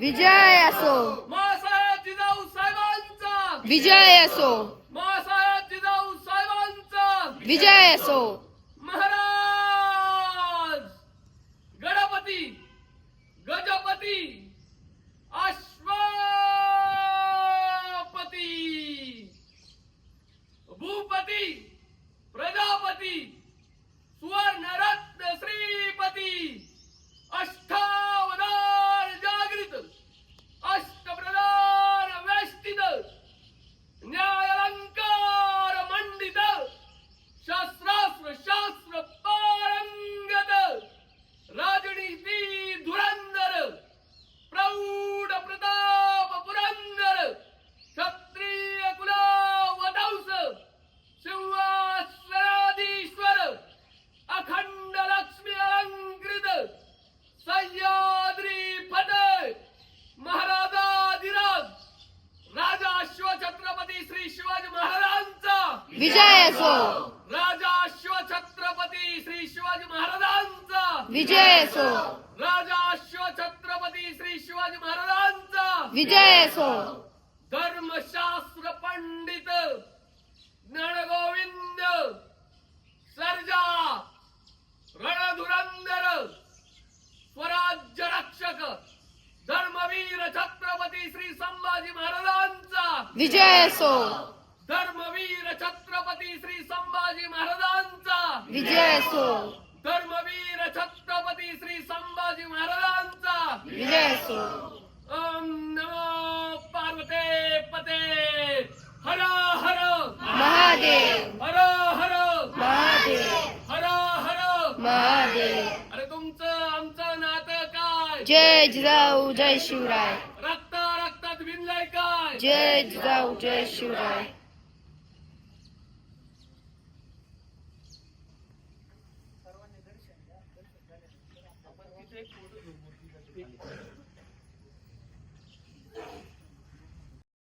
विजय असो. मासाहेब जिजाऊ साहेबांचा. विजय असो. मासाहेब जिजाऊ साहेबांचा. विजय असो. महाराज. गणपती. गजपती. विजय असो. राजा शिवछत्रपती श्री शिवाजी महाराजांचा. विजय असो. राजा शिवछत्रपती श्री शिवाजी महाराजांचा. विजय असो. धर्मशास्त्र पंडित ज्ञानगोविंद सर्जा रणधुरंदर स्वराज्य रक्षक धर्मवीर छत्रपती श्री संभाजी महाराजांचा. विजय असो. धर्मवीर छत्रपती श्री संभाजी महाराजांचा. विजय असो धर्मवीर छत्रपती श्री संभाजी महाराजांचा. विजय असो ओम नमो पार्वते पते. हर हर. महादेव. हर हर. महादेव. हर हर. महादेव. अरे तुमचं आमचं नातं काय? जय जिजाऊ जय शिवराय. रक्त रक्तात भिनलंय काय? जय जिजाऊ जय शिवराय. সাবস্ক্রাইব করুন